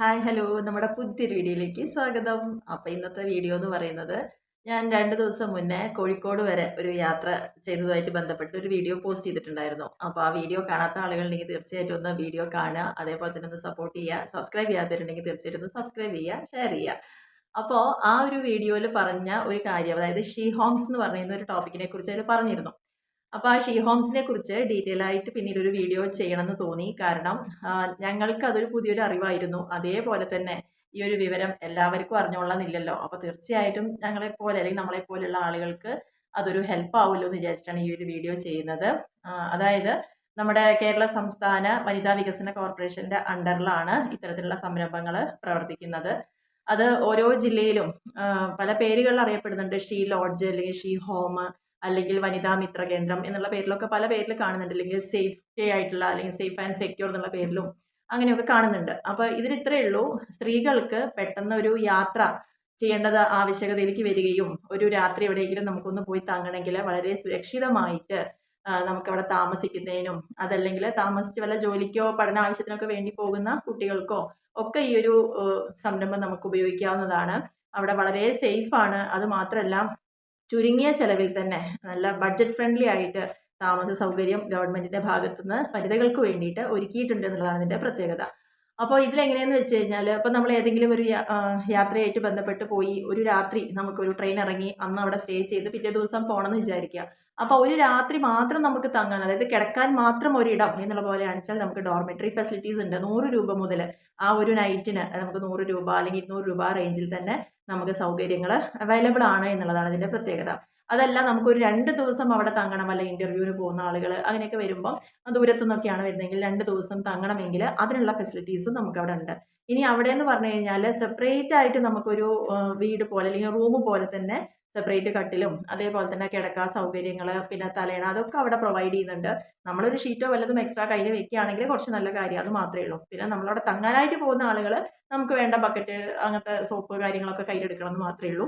Hi hello നമ്മുടെ പുതിയൊരു വീഡിയോയിലേക്ക് സ്വാഗതം. അപ്പോൾ ഇന്നത്തെ വീഡിയോ എന്ന് പറയുന്നത് ഞാൻ രണ്ട് ദിവസം മുന്നേ കോഴിക്കോട് വരെ ഒരു യാത്ര ചെയ്തതുമായിട്ട് ബന്ധപ്പെട്ട് ഒരു വീഡിയോ പോസ്റ്റ് ചെയ്തിട്ടുണ്ടായിരുന്നു. അപ്പോൾ ആ വീഡിയോ കാണാത്ത ആളുകളുണ്ടെങ്കിൽ തീർച്ചയായിട്ടും ഒന്ന് വീഡിയോ കാണുക. അതേപോലെ തന്നെ ഒന്ന് സപ്പോർട്ട് ചെയ്യുക. സബ്സ്ക്രൈബ് ചെയ്യാത്തവരുണ്ടെങ്കിൽ തീർച്ചയായിട്ടും ഒന്ന് സബ്സ്ക്രൈബ് ചെയ്യുക ഷെയർ ചെയ്യുക. അപ്പോൾ ആ ഒരു വീഡിയോയിൽ പറഞ്ഞ ഒരു കാര്യം അതായത് ഷീ ഹോംസ് എന്ന് പറയുന്ന ഒരു ടോപ്പിക്കിനെ കുറിച്ച് അതിൽ പറഞ്ഞിരുന്നു. അപ്പോൾ ആ ഷീ ഹോംസിനെ കുറിച്ച് ഡീറ്റെയിൽ ആയിട്ട് പിന്നീട് ഒരു വീഡിയോ ചെയ്യണമെന്ന് തോന്നി. കാരണം ഞങ്ങൾക്ക് അതൊരു പുതിയൊരു അറിവായിരുന്നു. അതേപോലെ തന്നെ ഈ ഒരു വിവരം എല്ലാവർക്കും അറിഞ്ഞോളന്നില്ലല്ലോ അപ്പോൾ തീർച്ചയായിട്ടും ഞങ്ങളെപ്പോലെ അല്ലെങ്കിൽ നമ്മളെപ്പോലെയുള്ള ആളുകൾക്ക് അതൊരു ഹെൽപ്പ് ആവുമല്ലോ എന്ന് വിചാരിച്ചിട്ടാണ് ഈ ഒരു വീഡിയോ ചെയ്യുന്നത്. അതായത് നമ്മുടെ കേരള സംസ്ഥാന വനിതാ വികസന കോർപ്പറേഷന്റെ അണ്ടറിലാണ് ഇത്തരത്തിലുള്ള സംരംഭങ്ങൾ പ്രവർത്തിക്കുന്നത്. അത് ഓരോ ജില്ലയിലും പല പേരുകളിൽ അറിയപ്പെടുന്നുണ്ട്. ഷീ ലോഡ്ജ് അല്ലെങ്കിൽ ഷീ ഹോം അല്ലെങ്കിൽ വനിതാ മിത്ര കേന്ദ്രം എന്നുള്ള പേരിലൊക്കെ പല പേരിൽ കാണുന്നുണ്ട്. അല്ലെങ്കിൽ സേഫ്റ്റി ആയിട്ടുള്ള അല്ലെങ്കിൽ സേഫ് ആൻഡ് സെക്യൂർ എന്നുള്ള പേരിലും അങ്ങനെയൊക്കെ കാണുന്നുണ്ട്. അപ്പോൾ ഇതിൽ ഇത്രയേ ഉള്ളൂ. സ്ത്രീകൾക്ക് പെട്ടെന്ന് ഒരു യാത്ര ചെയ്യേണ്ടത് ആവശ്യകതയിലേക്ക് വരികയും ഒരു രാത്രി എവിടെയെങ്കിലും നമുക്കൊന്ന് പോയി തങ്ങണമെങ്കിൽ വളരെ സുരക്ഷിതമായിട്ട് നമുക്ക് നമുക്കവിടെ താമസിക്കുന്നതിനും അതല്ലെങ്കിൽ താമസിച്ച് വല്ല ജോലിക്കോ പഠന ആവശ്യത്തിനൊക്കെ വേണ്ടി പോകുന്ന കുട്ടികൾക്കോ ഒക്കെ ഈ ഒരു സംരംഭം നമുക്ക് ഉപയോഗിക്കാവുന്നതാണ്. അവിടെ വളരെ സേഫാണ്. അത് മാത്രമല്ല ചുരുങ്ങിയ ചെലവിൽ തന്നെ നല്ല ബഡ്ജറ്റ് ഫ്രണ്ട്ലി ആയിട്ട് താമസ സൗകര്യം ഗവൺമെന്റിന്റെ ഭാഗത്തുനിന്ന് വനിതകൾക്ക് വേണ്ടിയിട്ട് ഒരുക്കിയിട്ടുണ്ട് എന്നുള്ളതാണ് ഇതിന്റെ പ്രത്യേകത. അപ്പോൾ ഇതിലെങ്ങനെയെന്ന് വെച്ച് കഴിഞ്ഞാൽ ഇപ്പോൾ നമ്മൾ ഏതെങ്കിലും ഒരു യാത്രയായിട്ട് ബന്ധപ്പെട്ട് പോയി ഒരു രാത്രി നമുക്കൊരു ട്രെയിൻ ഇറങ്ങി അന്ന് അവിടെ സ്റ്റേ ചെയ്ത് പിറ്റേ ദിവസം പോകണമെന്ന് വിചാരിക്കുക അപ്പോൾ ഒരു രാത്രി മാത്രം നമുക്ക് തങ്ങാൻ അതായത് കിടക്കാൻ മാത്രം ഒരിടം എന്നുള്ള പോലെ വെച്ചാൽ നമുക്ക് ഡോർമെറ്ററി ഫെസിലിറ്റീസ് ഉണ്ട്. നൂറ് രൂപ മുതൽ ആ ഒരു നൈറ്റിന് നമുക്ക് നൂറ് രൂപ അല്ലെങ്കിൽ ഇരുന്നൂറ് രൂപ റേഞ്ചിൽ തന്നെ നമുക്ക് സൗകര്യങ്ങൾ അവൈലബിൾ ആണ് എന്നുള്ളതാണ് ഇതിന്റെ പ്രത്യേകത. അതല്ല നമുക്കൊരു രണ്ട് ദിവസം അവിടെ തങ്ങണം അല്ല ഇന്റർവ്യൂവിന് പോകുന്ന ആളുകൾ അങ്ങനെയൊക്കെ വരുമ്പം ദൂരത്തു നിന്നൊക്കെയാണ് വരുന്നതെങ്കിൽ രണ്ട് ദിവസം തങ്ങണമെങ്കിൽ അതിനുള്ള ഫെസിലിറ്റീസും നമുക്ക് അവിടെ ഉണ്ട്. ഇനി അവിടെ എന്ന് പറഞ്ഞു കഴിഞ്ഞാൽ സെപ്പറേറ്റ് ആയിട്ട് നമുക്കൊരു വീട് പോലെ അല്ലെങ്കിൽ റൂം പോലെ തന്നെ സെപ്പറേറ്റ് കട്ടിലും അതേപോലെ തന്നെ കിടക്കാ സൗകര്യങ്ങൾ പിന്നെ തലേണ അതൊക്കെ അവിടെ പ്രൊവൈഡ് ചെയ്യുന്നുണ്ട്. നമ്മളൊരു ഷീറ്റോ വല്ലതും എക്സ്ട്രാ കയ്യിൽ വെക്കുകയാണെങ്കിൽ കുറച്ച് നല്ല കാര്യം അത് മാത്രമേ ഉള്ളൂ. പിന്നെ നമ്മളവിടെ തങ്ങാനായിട്ട് പോകുന്ന ആളുകൾ നമുക്ക് വേണ്ട ബക്കറ്റ് അങ്ങനത്തെ സോപ്പ് കാര്യങ്ങളൊക്കെ കയ്യിലെടുക്കണം എന്ന് മാത്രമേ ഉള്ളൂ.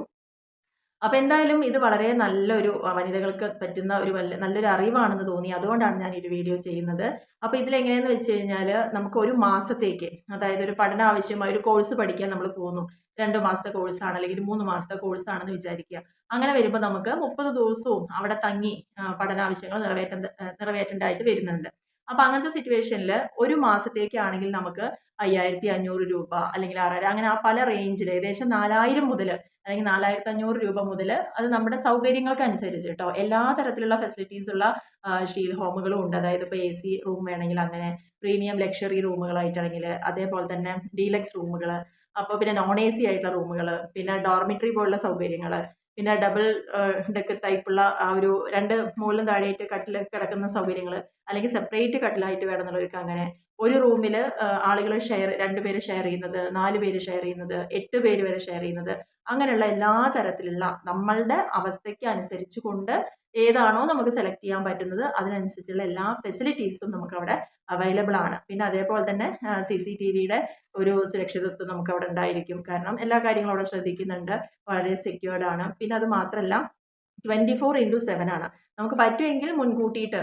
അപ്പോൾ എന്തായാലും ഇത് വളരെ നല്ലൊരു വനിതകൾക്ക് പറ്റുന്ന ഒരു വല്ല നല്ലൊരു അറിവാണെന്ന് തോന്നി. അതുകൊണ്ടാണ് ഞാൻ ഈ വീഡിയോ ചെയ്യുന്നത്. അപ്പോൾ ഇതിലെങ്ങനെയെന്ന് വെച്ച് കഴിഞ്ഞാൽ നമുക്ക് ഒരു മാസത്തേക്ക് അതായത് ഒരു പഠന ആവശ്യമായ ഒരു കോഴ്സ് പഠിക്കാൻ നമ്മൾ പോകുന്നു. രണ്ട് മാസത്തെ കോഴ്സാണ് അല്ലെങ്കിൽ മൂന്ന് മാസത്തെ കോഴ്സാണെന്ന് വിചാരിക്കുക. അങ്ങനെ വരുമ്പോൾ നമുക്ക് മുപ്പത് ദിവസവും അവിടെ തങ്ങി പഠനാവശ്യങ്ങൾ നിറവേറ്റേണ്ട നിറവേറ്റേണ്ടതായിട്ട് വരുന്നുണ്ട്. അപ്പോൾ അങ്ങനത്തെ സിറ്റുവേഷനിൽ ഒരു മാസത്തേക്കാണെങ്കിൽ നമുക്ക് അയ്യായിരത്തി അഞ്ഞൂറ് രൂപ അല്ലെങ്കിൽ ആറായിരം അങ്ങനെ ആ പല റേഞ്ചിൽ ഏകദേശം നാലായിരം മുതൽ അല്ലെങ്കിൽ നാലായിരത്തി അഞ്ഞൂറ് രൂപ മുതൽ അത് നമ്മുടെ സൗകര്യങ്ങൾക്ക് അനുസരിച്ച് കേട്ടോ എല്ലാ തരത്തിലുള്ള ഫെസിലിറ്റീസ് ഉള്ള ഷീൽ ഹോമുകളും ഉണ്ട്. അതായത് ഇപ്പോൾ എ സി റൂം വേണമെങ്കിൽ അങ്ങനെ പ്രീമിയം ലക്ഷറി റൂമുകളായിട്ടാണെങ്കിൽ അതേപോലെ തന്നെ ഡീലക്സ് റൂമുകൾ അപ്പോൾ പിന്നെ നോൺ എ സി ആയിട്ടുള്ള റൂമുകൾ പിന്നെ ഡോർമിറ്ററി പോലുള്ള സൗകര്യങ്ങൾ പിന്നെ ഡബിൾ ഡെക്ക് ടൈപ്പുള്ള ആ ഒരു രണ്ട് മുകളിലും താഴെയായിട്ട് കട്ടിൽ കിടക്കുന്ന സൗകര്യങ്ങൾ അല്ലെങ്കിൽ സെപ്പറേറ്റ് കട്ടിലായിട്ട് വേണമെന്നുള്ളവർക്ക് അങ്ങനെ ഒരു റൂമിൽ ആളുകൾ ഷെയർ രണ്ട് പേര് ഷെയർ ചെയ്യുന്നത് നാല് പേര് ഷെയർ ചെയ്യുന്നത് എട്ട് പേര് വരെ ഷെയർ ചെയ്യുന്നത് അങ്ങനെയുള്ള എല്ലാ തരത്തിലുള്ള നമ്മളുടെ അവസ്ഥയ്ക്ക് അനുസരിച്ച് കൊണ്ട് ഏതാണോ നമുക്ക് സെലക്ട് ചെയ്യാൻ പറ്റുന്നത് അതിനനുസരിച്ചുള്ള എല്ലാ ഫെസിലിറ്റീസും നമുക്ക് അവിടെ അവൈലബിൾ ആണ്. പിന്നെ അതേപോലെ തന്നെ സി സി ടി വിയുടെ ഒരു സുരക്ഷിതത്വം നമുക്ക് അവിടെ ഉണ്ടായിരിക്കും. കാരണം എല്ലാ കാര്യങ്ങളും അവിടെ ശ്രദ്ധിക്കുന്നുണ്ട്. വളരെ സെക്യൂർഡ് ആണ്. പിന്നെ അത് മാത്രമല്ല ട്വന്റി ഫോർ ഇന്റു സെവൻ ആണ്. നമുക്ക് പറ്റുമെങ്കിൽ മുൻകൂട്ടിയിട്ട്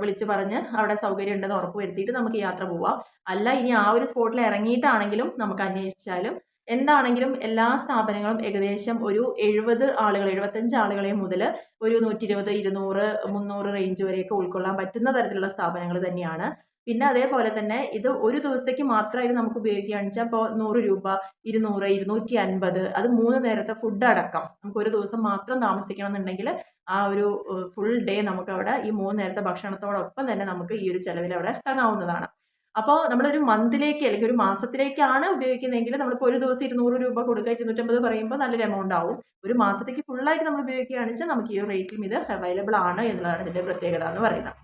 വിളിച്ച് പറഞ്ഞ് അവിടെ സൗകര്യം ഉണ്ടെന്ന് ഉറപ്പ് വരുത്തിയിട്ട് നമുക്ക് യാത്ര പോവാം. അല്ല ഇനി ആ ഒരു സ്പോട്ടിൽ ഇറങ്ങിയിട്ടാണെങ്കിലും നമുക്ക് അന്വേഷിച്ചാലും എന്താണെങ്കിലും എല്ലാ സ്ഥാപനങ്ങളും ഏകദേശം ഒരു എഴുപത് ആളുകൾ എഴുപത്തഞ്ച് ആളുകളെ മുതൽ ഒരു നൂറ്റി ഇരുപത് ഇരുന്നൂറ് മുന്നൂറ് റേഞ്ച് വരെയൊക്കെ ഉൾക്കൊള്ളാൻ പറ്റുന്ന തരത്തിലുള്ള സ്ഥാപനങ്ങൾ തന്നെയാണ്. പിന്നെ അതേപോലെ തന്നെ ഇത് ഒരു ദിവസത്തേക്ക് മാത്രമായിട്ട് നമുക്ക് ഉപയോഗിക്കുകയാണെന്ന് വെച്ചാൽ ഇപ്പോൾ നൂറ് രൂപ ഇരുന്നൂറ് ഇരുന്നൂറ്റി അൻപത് അത് മൂന്ന് നേരത്തെ ഫുഡ് അടക്കം. നമുക്ക് ഒരു ദിവസം മാത്രം താമസിക്കണം എന്നുണ്ടെങ്കിൽ ആ ഒരു ഫുൾ ഡേ നമുക്ക് അവിടെ ഈ മൂന്ന് നേരത്തെ ഭക്ഷണത്തോടൊപ്പം തന്നെ നമുക്ക് ഈ ഒരു ചിലവിൽ അവിടെ തങ്ങാവുന്നതാണ് അപ്പോൾ നമ്മളൊരു മന്തിലേക്ക് അല്ലെങ്കിൽ ഒരു മാസത്തിലേക്കാണ് ഉപയോഗിക്കുന്നതെങ്കിൽ നമ്മളിപ്പോൾ ഒരു ദിവസം ഇരുന്നൂറ് രൂപ കൊടുക്കുക ഇരുന്നൂറ്റമ്പത് പറയുമ്പോൾ നല്ലൊരു എമൗണ്ട് ആവും. ഒരു മാസത്തേക്ക് ഫുള്ളായിട്ട് നമ്മൾ ഉപയോഗിക്കുകയാണെന്ന് വെച്ചാൽ നമുക്ക് ഈ ഒരു റേറ്റിലും ഇത് അവൈലബിൾ ആണ് എന്നുള്ളതാണ് ഇതിന്റെ പ്രത്യേകത എന്ന് പറയുന്നത്.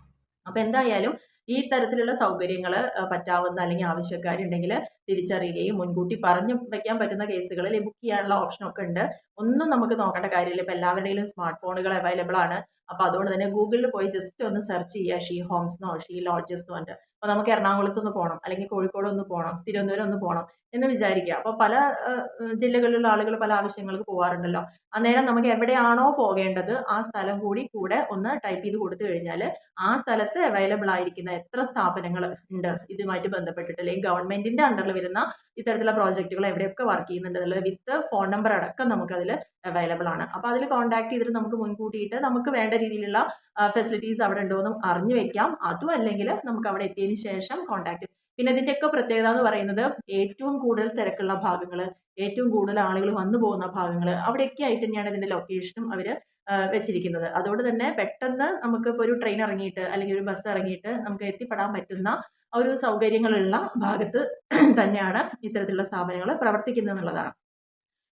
അപ്പോൾ എന്തായാലും ഈ തരത്തിലുള്ള സൗകര്യങ്ങൾ പറ്റാവുന്ന അല്ലെങ്കിൽ ആവശ്യക്കാരുണ്ടെങ്കിൽ തിരിച്ചറിയുകയും മുൻകൂട്ടി പറഞ്ഞു വയ്ക്കാൻ പറ്റുന്ന കേസുകളിൽ ബുക്ക് ചെയ്യാനുള്ള ഓപ്ഷനൊക്കെ ഉണ്ട്. ഒന്നും നമുക്ക് നോക്കേണ്ട കാര്യമില്ല. ഇപ്പോൾ എല്ലാവരുടെയും സ്മാർട്ട് ഫോണുകൾ അവൈലബിൾ ആണ്. അപ്പോൾ അതുകൊണ്ട് തന്നെ ഗൂഗിളിൽ പോയി ജസ്റ്റ് ഒന്ന് സെർച്ച് ചെയ്യുക. ഷീ ഹോംസ് എന്നോ ഷീ ലോഡ്ജസ് എന്നോ അപ്പോൾ നമുക്ക് എറണാകുളത്ത് ഒന്ന് പോകണം അല്ലെങ്കിൽ കോഴിക്കോട് ഒന്ന് പോകണം തിരുവനന്തപുരം ഒന്ന് പോകണം എന്ന് വിചാരിക്കുക. അപ്പോൾ പല ജില്ലകളിലുള്ള ആളുകൾ പല ആവശ്യങ്ങൾക്ക് പോകാറുണ്ടല്ലോ അന്നേരം നമുക്ക് എവിടെയാണോ പോകേണ്ടത് ആ സ്ഥലം കൂടി കൂടെ ഒന്ന് ടൈപ്പ് ചെയ്ത് കൊടുത്തു കഴിഞ്ഞാൽ ആ സ്ഥലത്ത് അവൈലബിൾ ആയിരിക്കുന്ന എത്ര സ്ഥാപനങ്ങൾ ഉണ്ട് ഇതുമായിട്ട് ബന്ധപ്പെട്ടിട്ട്. അല്ലെങ്കിൽ ഗവൺമെന്റിന്റെ അണ്ടറിൽ വരുന്ന ഇത്തരത്തിലുള്ള പ്രോജക്റ്റുകൾ എവിടെയൊക്കെ വർക്ക് ചെയ്യുന്നുണ്ട് എന്നുള്ളത് വിത്ത് ഫോൺ നമ്പർ അടക്കം നമുക്കതിൽ അവൈലബിൾ ആണ്. അപ്പോൾ അതിൽ കോൺടാക്ട് ചെയ്തിട്ട് നമുക്ക് മുൻകൂട്ടിയിട്ട് നമുക്ക് വേണ്ട രീതിയിലുള്ള ഫെസിലിറ്റീസ് അവിടെ ഉണ്ടോ എന്നും അറിഞ്ഞു വെക്കാം. അതും അല്ലെങ്കിൽ നമുക്ക് അവിടെ എത്തിയതിന് ശേഷം കോണ്ടാക്ട് പിന്നെ ഇതിന്റെയൊക്കെ പ്രത്യേകത എന്ന് പറയുന്നത് ഏറ്റവും കൂടുതൽ തിരക്കുള്ള ഭാഗങ്ങൾ ഏറ്റവും കൂടുതൽ ആളുകൾ വന്നു പോകുന്ന ഭാഗങ്ങൾ അവിടെയൊക്കെ ആയിട്ട് തന്നെയാണ് ഇതിന്റെ ലൊക്കേഷനും അവർ വെച്ചിരിക്കുന്നത്. അതുകൊണ്ട് തന്നെ പെട്ടെന്ന് നമുക്ക് ഇപ്പോൾ ഒരു ട്രെയിൻ ഇറങ്ങിയിട്ട് അല്ലെങ്കിൽ ഒരു ബസ് ഇറങ്ങിയിട്ട് നമുക്ക് എത്തിപ്പെടാൻ പറ്റുന്ന ഒരു സൗകര്യങ്ങളുള്ള ഭാഗത്ത് തന്നെയാണ് ഇത്തരത്തിലുള്ള സ്ഥാപനങ്ങൾ പ്രവർത്തിക്കുന്നത് എന്നുള്ളതാണ്.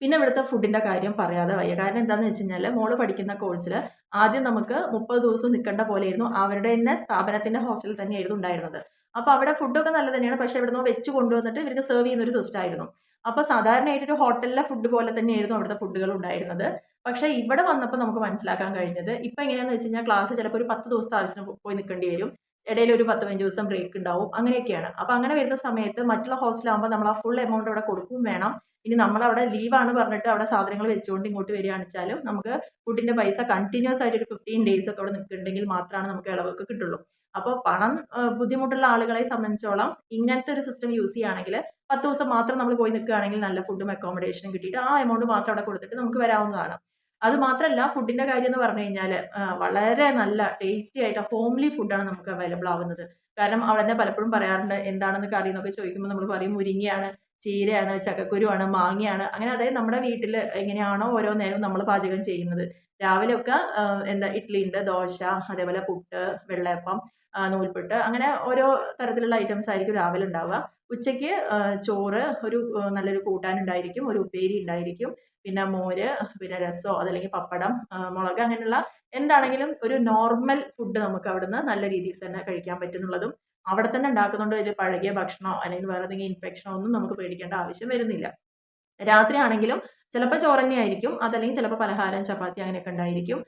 പിന്നെ ഇവിടുത്തെ ഫുഡിന്റെ കാര്യം പറയാതെ വയ്യ. കാരണം എന്താണെന്ന് വെച്ച് കഴിഞ്ഞാൽ മോൾ പഠിക്കുന്ന കോഴ്സിൽ ആദ്യം നമുക്ക് മുപ്പത് ദിവസം നിൽക്കേണ്ട പോലെയായിരുന്നു. അവരുടെ തന്നെ സ്ഥാപനത്തിന്റെ ഹോസ്റ്റലിൽ തന്നെയായിരുന്നു ഉണ്ടായിരുന്നത്. അപ്പോൾ അവിടെ ഫുഡൊക്കെ നല്ല തന്നെയാണ്. പക്ഷേ ഇവിടുന്ന് വെച്ച് കൊണ്ടുവന്നിട്ട് ഇവർക്ക് സെർവ് ചെയ്യുന്ന ഒരു സിസ്റ്റം ആയിരുന്നു. അപ്പോൾ സാധാരണയായിട്ട് ഒരു ഹോട്ടലിലെ ഫുഡ് പോലെ തന്നെയായിരുന്നു അവിടുത്തെ ഫുഡുകൾ ഉണ്ടായിരുന്നത്. പക്ഷേ ഇവിടെ വന്നപ്പോൾ നമുക്ക് മനസ്സിലാക്കാൻ കഴിഞ്ഞത് ഇപ്പോൾ എങ്ങനെയാണെന്ന് വെച്ച് കഴിഞ്ഞാൽ ക്ലാസ് ചിലപ്പോൾ ഒരു പത്ത് ദിവസത്തെ ആവശ്യത്തിന് പോയി നിൽക്കേണ്ടി വരും. ഇടയിൽ ഒരു പത്ത് പതിനഞ്ച് ദിവസം ബ്രേക്ക് ഉണ്ടാവും. അങ്ങനെയൊക്കെയാണ്. അപ്പോൾ അങ്ങനെ വരുന്ന സമയത്ത് മറ്റുള്ള ഹോസ്റ്റലാകുമ്പോൾ നമ്മൾ ആ ഫുൾ എമൗണ്ട് അവിടെ കൊടുക്കും വേണം. ഇനി നമ്മളവിടെ ലീവാണ് പറഞ്ഞിട്ട് അവിടെ സാധനങ്ങൾ വെച്ചുകൊണ്ട് ഇങ്ങോട്ട് വരികയാണ് വെച്ചാലും നമുക്ക് ഫുഡിന്റെ പൈസ കണ്ടിന്യൂസ് ആയിട്ട് ഒരു ഫിഫ്റ്റീൻ ഡേയ്സ് ഒക്കെ അവിടെ നിൽക്കുന്നുണ്ടെങ്കിൽ മാത്രമാണ് നമുക്ക് ഇളവൊക്കെ കിട്ടുള്ളൂ. അപ്പോൾ പണം ബുദ്ധിമുട്ടുള്ള ആളുകളെ സംബന്ധിച്ചോളം ഇങ്ങനത്തെ ഒരു സിസ്റ്റം യൂസ് ചെയ്യുകയാണെങ്കിൽ പത്ത് ദിവസം മാത്രം നമ്മൾ പോയി നിൽക്കുകയാണെങ്കിൽ നല്ല ഫുഡും അക്കോമഡേഷനും കിട്ടിയിട്ട് ആ എമൗണ്ട് മാത്രം അവിടെ കൊടുത്തിട്ട് നമുക്ക് വരാവുന്നതാണ്. അത് മാത്രമല്ല ഫുഡിന്റെ കാര്യം എന്ന് പറഞ്ഞു കഴിഞ്ഞാൽ വളരെ നല്ല ടേസ്റ്റി ആയിട്ട് ഹോംലി ഫുഡാണ് നമുക്ക് അവൈലബിൾ ആവുന്നത്. കാരണം അവിടെ തന്നെ പലപ്പോഴും പറയാറുണ്ട് എന്താണെന്ന് കറി എന്നൊക്കെ ചോദിക്കുമ്പോൾ നമ്മൾ പറയും മുരിങ്ങയാണ്. ചീരയാണ് ചക്കക്കുരുവാണ് മാങ്ങയാണ്. അങ്ങനെ അതായത് നമ്മുടെ വീട്ടിൽ എങ്ങനെയാണോ ഓരോ നേരവും നമ്മൾ പാചകം ചെയ്യുന്നത്. രാവിലെ ഒക്കെ എന്താ ഇഡ്ഡലി ഉണ്ട് ദോശ അതേപോലെ പുട്ട് വെള്ളയപ്പം നൂൽപുട്ട് അങ്ങനെ ഓരോ തരത്തിലുള്ള ഐറ്റംസ് ആയിരിക്കും രാവിലെ ഉണ്ടാവുക. ഉച്ചയ്ക്ക് ചോറ് ഒരു നല്ലൊരു കൂട്ടാൻ ഉണ്ടായിരിക്കും ഒരു ഉപ്പേരി ഉണ്ടായിരിക്കും. പിന്നെ മോര് പിന്നെ രസോ അതല്ലെങ്കിൽ പപ്പടം മുളക് അങ്ങനെയുള്ള എന്താണെങ്കിലും ഒരു നോർമൽ ഫുഡ് നമുക്ക് അവിടുന്ന് നല്ല രീതിയിൽ തന്നെ കഴിക്കാൻ പറ്റുന്നുള്ളതും അവിടെ തന്നെ ഉണ്ടാക്കുന്നുണ്ട് വലിയ പഴകിയ ഭക്ഷണമോ അല്ലെങ്കിൽ വേറെ എന്തെങ്കിലും ഇൻഫെക്ഷനോ ഒന്നും നമുക്ക് പേടിക്കേണ്ട ആവശ്യം വരുന്നില്ല. രാത്രി ആണെങ്കിലും ചിലപ്പോൾ ചോറന്നെയായിരിക്കും അതല്ലെങ്കിൽ ചിലപ്പോൾ പലഹാരം ചപ്പാത്തി അങ്ങനെയൊക്കെ ഉണ്ടായിരിക്കും.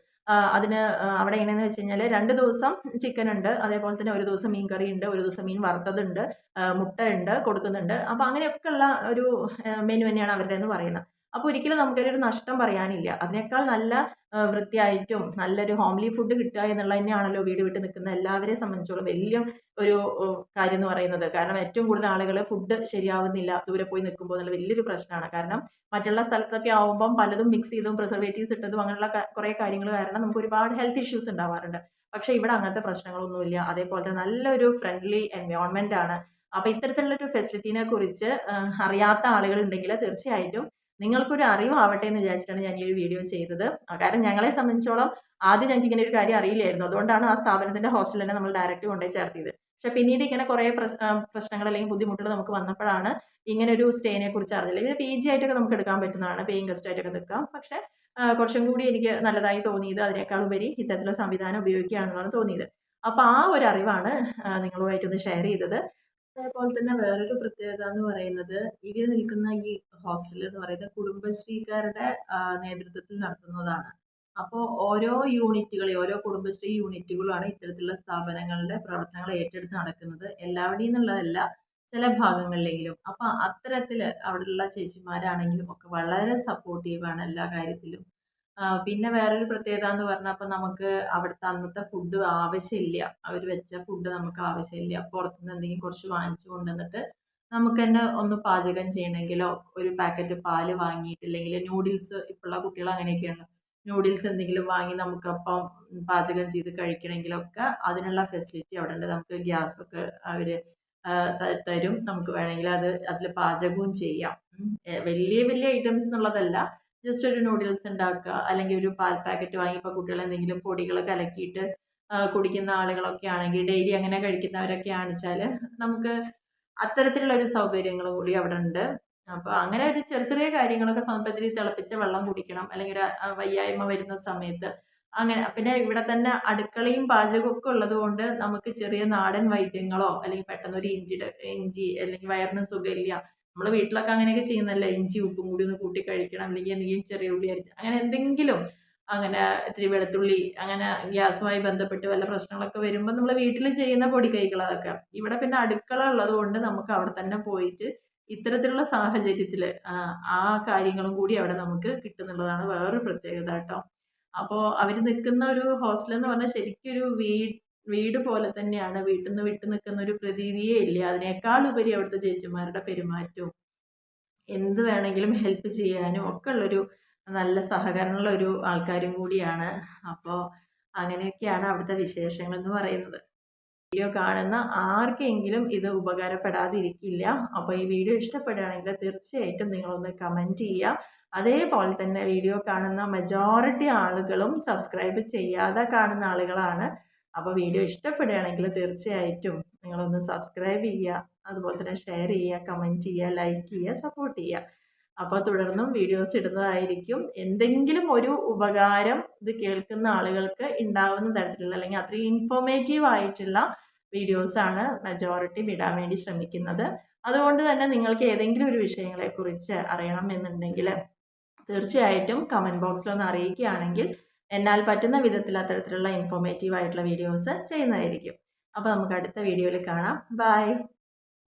അതിന് അവിടെ എങ്ങനെയാണെന്ന് വെച്ച് കഴിഞ്ഞാൽ രണ്ട് ദിവസം ചിക്കൻ ഉണ്ട് അതേപോലെ തന്നെ ഒരു ദിവസം മീൻ കറി ഉണ്ട് ഒരു ദിവസം മീൻ വറുത്തതുണ്ട് മുട്ട ഉണ്ട് കൊടുക്കുന്നുണ്ട്. അപ്പോൾ അങ്ങനെയൊക്കെയുള്ള ഒരു മെനു തന്നെയാണ് അവരുടെ എന്ന് പറയുന്നത്. അപ്പോൾ ഒരിക്കലും നമുക്കൊരു നഷ്ടം പറയാനില്ല. അതിനേക്കാൾ നല്ല വൃത്തിയായിട്ടും നല്ലൊരു ഹോംലി ഫുഡ് കിട്ടുക എന്നുള്ളത് തന്നെയാണല്ലോ വീട് വിട്ട് നിൽക്കുന്ന എല്ലാവരെയും സംബന്ധിച്ചോളം വലിയ ഒരു കാര്യം എന്ന് പറയുന്നത്. കാരണം ഏറ്റവും കൂടുതൽ ആളുകൾ ഫുഡ് ശരിയാവുന്നില്ല. ദൂരെ പോയി നിൽക്കുമ്പോൾ എന്നുള്ള വലിയൊരു പ്രശ്നമാണ്. കാരണം മറ്റുള്ള സ്ഥലത്തൊക്കെ ആവുമ്പം പലതും മിക്സ് ചെയ്തും പ്രിസർവേറ്റീവ്സ് ഇട്ടതും അങ്ങനെയുള്ള കുറേ കാര്യങ്ങൾ കാരണം നമുക്ക് ഒരുപാട് ഹെൽത്ത് ഇഷ്യൂസ് ഉണ്ടാവാറുണ്ട്. പക്ഷേ ഇവിടെ അങ്ങനത്തെ പ്രശ്നങ്ങളൊന്നുമില്ല. അതേപോലെ തന്നെ നല്ലൊരു ഫ്രണ്ട്ലി എൻവയോൺമെന്റ് ആണ്. അപ്പോൾ ഇത്തരത്തിലുള്ളൊരു ഫെസിലിറ്റീനെ കുറിച്ച് അറിയാത്ത ആളുകൾ ഉണ്ടെങ്കിൽ തീർച്ചയായിട്ടും നിങ്ങൾക്കൊരു അറിവാവട്ടെ എന്ന് വിചാരിച്ചിട്ടാണ് ഞാൻ ഈ ഒരു വീഡിയോ ചെയ്തത്. കാരണം ഞങ്ങളെ സംബന്ധിച്ചോളം ആദ്യം ഞങ്ങൾക്ക് ഇങ്ങനെ ഒരു കാര്യം അറിയില്ലായിരുന്നു. അതുകൊണ്ടാണ് ആ സ്ഥാപനത്തിന്റെ ഹോസ്റ്റലിൽ തന്നെ നമ്മൾ ഡയറക്റ്റ് കൊണ്ടുപോയി ചേർത്തിയത്. പക്ഷെ പിന്നീട് ഇങ്ങനെ കുറേ പ്രശ്നങ്ങൾ അല്ലെങ്കിൽ ബുദ്ധിമുട്ടുകൾ നമുക്ക് വന്നപ്പോഴാണ് ഇങ്ങനെ ഒരു സ്റ്റേനെ കുറിച്ച് അറിഞ്ഞില്ല പിന്നെ പി ജി ആയിട്ടൊക്കെ നമുക്ക് എടുക്കാൻ പറ്റുന്നതാണ്. പേയിങ് ഗസ്റ്റ് ആയിട്ടൊക്കെ നിൽക്കാം. പക്ഷേ കുറച്ചും കൂടി എനിക്ക് നല്ലതായി തോന്നിയത് അതിനേക്കാൾ ഉപരി ഇത്തരത്തിലുള്ള സംവിധാനം ഉപയോഗിക്കുകയാണെന്നാണ് തോന്നിയത്. അപ്പോൾ ആ ഒരു അറിവാണ് നിങ്ങളുമായിട്ടൊന്ന് ഷെയർ ചെയ്തത്. അതേപോലെ തന്നെ വേറൊരു പ്രത്യേകത എന്ന് പറയുന്നത് ഇവർ നിൽക്കുന്ന ഈ ഹോസ്റ്റൽ എന്ന് പറയുന്നത് കുടുംബശ്രീക്കാരുടെ നേതൃത്വത്തിൽ നടത്തുന്നതാണ്. അപ്പോൾ ഓരോ യൂണിറ്റുകളെ ഓരോ കുടുംബശ്രീ യൂണിറ്റുകളാണ് ഇത്തരത്തിലുള്ള സ്ഥാപനങ്ങളുടെ പ്രവർത്തനങ്ങൾ ഏറ്റെടുത്ത് നടക്കുന്നത്. എല്ലാവിടെയും എന്നുള്ളതല്ല ചില ഭാഗങ്ങളിലെങ്കിലും. അപ്പോൾ അത്തരത്തിൽ അവിടെയുള്ള ചേച്ചിമാരാണെങ്കിലും ഒക്കെ വളരെ സപ്പോർട്ടീവാണ് എല്ലാ കാര്യത്തിലും. പിന്നെ വേറൊരു പ്രത്യേകത എന്ന് പറഞ്ഞാൽ നമുക്ക് അവിടുത്തെ അന്നത്തെ ഫുഡ് ആവശ്യമില്ല. അവർ വെച്ച ഫുഡ് നമുക്ക് ആവശ്യമില്ല. പുറത്തുനിന്ന് എന്തെങ്കിലും കുറച്ച് വാങ്ങിച്ചു കൊണ്ടുവന്നിട്ട് നമുക്ക് തന്നെ ഒന്ന് പാചകം ചെയ്യണമെങ്കിലോ ഒരു പാക്കറ്റ് പാൽ വാങ്ങിയിട്ടില്ലെങ്കിൽ നൂഡിൽസ് ഇപ്പോഴുള്ള കുട്ടികൾ അങ്ങനെയൊക്കെയാണ്. നൂഡിൽസ് എന്തെങ്കിലും വാങ്ങി നമുക്കപ്പം പാചകം ചെയ്ത് കഴിക്കണമെങ്കിലൊക്കെ അതിനുള്ള ഫെസിലിറ്റി അവിടെ ഉണ്ട് നമുക്ക് ഗ്യാസൊക്കെ അവർ തരും. നമുക്ക് വേണമെങ്കിൽ അത് അതിൽ പാചകവും ചെയ്യാം. വലിയ വലിയ ഐറ്റംസ് എന്നുള്ളതല്ല. ജസ്റ്റ് ഒരു നൂഡിൽസ് ഉണ്ടാക്കുക അല്ലെങ്കിൽ ഒരു പാൽ പാക്കറ്റ് വാങ്ങി ഇപ്പോൾ കുട്ടികൾ എന്തെങ്കിലും പൊടികൾ കലക്കിയിട്ട് കുടിക്കുന്ന ആളുകളൊക്കെ ആണെങ്കിൽ ഡെയിലി അങ്ങനെ കഴിക്കുന്നവരൊക്കെ ആണെച്ചാൽ നമുക്ക് അത്തരത്തിലുള്ള ഒരു സൗകര്യങ്ങൾ കൂടി അവിടെ ഉണ്ട്. അപ്പോൾ അങ്ങനെ ഒരു ചെറിയ ചെറിയ കാര്യങ്ങളൊക്കെ സമയത്തിൽ തിളപ്പിച്ച വെള്ളം കുടിക്കണം അല്ലെങ്കിൽ ഒരു വയ്യായ്മ വരുന്ന സമയത്ത് അങ്ങനെ പിന്നെ ഇവിടെ തന്നെ അടുക്കളയും പാചകവും ഒക്കെ ഉള്ളത് കൊണ്ട് നമുക്ക് ചെറിയ നാടൻ വൈദ്യങ്ങളോ അല്ലെങ്കിൽ പെട്ടെന്ന് ഒരു ഇഞ്ചിയുടെ ഇഞ്ചി അല്ലെങ്കിൽ വയറിന് സുഖമില്ല നമ്മൾ വീട്ടിലൊക്കെ അങ്ങനെയൊക്കെ ചെയ്യുന്നല്ലേ? ഇഞ്ചി ഉപ്പും കൂടി ഒന്ന് കൂട്ടി കഴിക്കണം. അല്ലെങ്കിൽ എന്തെങ്കിലും ചെറിയ ഉള്ളി അരിച്ച് അങ്ങനെ എന്തെങ്കിലും അങ്ങനെ ഇത്തിരി വെളുത്തുള്ളി അങ്ങനെ ഗ്യാസുമായി ബന്ധപ്പെട്ട് വല്ല പ്രശ്നങ്ങളൊക്കെ വരുമ്പോൾ നമ്മൾ വീട്ടിൽ ചെയ്യുന്ന പൊടിക്കൈകൾ അതൊക്കെ. ഇവിടെ പിന്നെ അടുക്കള ഉള്ളത് കൊണ്ട് നമുക്ക് അവിടെ തന്നെ പോയിട്ട് ഇത്തരത്തിലുള്ള സാഹചര്യത്തിൽ ആ കാര്യങ്ങളും കൂടി അവിടെ നമുക്ക് കിട്ടുന്നുള്ളതാണ് വേറൊരു പ്രത്യേകത കേട്ടോ. അപ്പോൾ അവർ നിൽക്കുന്ന ഒരു ഹോസ്റ്റൽ എന്ന് പറഞ്ഞാൽ ശരിക്കും ഒരു വീട് വീട് പോലെ തന്നെയാണ് വീട്ടിൽ നിന്ന് വിട്ടു നിൽക്കുന്ന ഒരു പ്രതീതിയേ ഇല്ല. അതിനേക്കാൾ ഉപരി അവിടുത്തെ ചേച്ചിമാരുടെ പെരുമാറ്റവും എന്ത് വേണമെങ്കിലും ഹെൽപ്പ് ചെയ്യാനും ഒക്കെ ഉള്ളൊരു നല്ല സഹകരണമുള്ള ഒരു ആൾക്കാരും കൂടിയാണ്. അപ്പോൾ അങ്ങനെയൊക്കെയാണ് അവിടുത്തെ വിശേഷങ്ങൾ എന്ന് പറയുന്നത്. വീഡിയോ കാണുന്ന ആർക്കെങ്കിലും ഇത് ഉപകാരപ്പെടാതിരിക്കില്ല. അപ്പോൾ ഈ വീഡിയോ ഇഷ്ടപ്പെടുകയാണെങ്കിൽ തീർച്ചയായിട്ടും നിങ്ങളൊന്ന് കമന്റ് ചെയ്യുക. അതേപോലെ തന്നെ വീഡിയോ കാണുന്ന മെജോറിറ്റി ആളുകളും സബ്സ്ക്രൈബ് ചെയ്യാതെ കാണുന്ന ആളുകളാണ്. അപ്പോൾ വീഡിയോ ഇഷ്ടപ്പെടുകയാണെങ്കിൽ തീർച്ചയായിട്ടും നിങ്ങളൊന്ന് സബ്സ്ക്രൈബ് ചെയ്യുക അതുപോലെ തന്നെ ഷെയർ ചെയ്യുക കമന്റ് ചെയ്യുക ലൈക്ക് ചെയ്യുക സപ്പോർട്ട് ചെയ്യുക. അപ്പോൾ തുടർന്നും വീഡിയോസ് ഇടുന്നതായിരിക്കും. എന്തെങ്കിലും ഒരു ഉപകാരം ഇത് കേൾക്കുന്ന ആളുകൾക്ക് ഉണ്ടാകുന്ന തരത്തിലുള്ള അല്ലെങ്കിൽ അത്രയും ഇൻഫോർമേറ്റീവ് ആയിട്ടുള്ള വീഡിയോസാണ് മെജോറിറ്റി വിടാൻ വേണ്ടി ശ്രമിക്കുന്നത്. അതുകൊണ്ട് തന്നെ നിങ്ങൾക്ക് ഏതെങ്കിലും ഒരു വിഷയങ്ങളെക്കുറിച്ച് അറിയണം എന്നുണ്ടെങ്കിൽ തീർച്ചയായിട്ടും കമന്റ് ബോക്സിലൊന്ന് അറിയിക്കുകയാണെങ്കിൽ എന്നാൽ പറ്റുന്ന വിധത്തിൽ അത്തരത്തിലുള്ള ഇൻഫോർമേറ്റീവ് ആയിട്ടുള്ള വീഡിയോസ് ചെയ്യുന്നതായിരിക്കും. അപ്പോൾ നമുക്ക് അടുത്ത വീഡിയോയിൽ കാണാം. ബൈ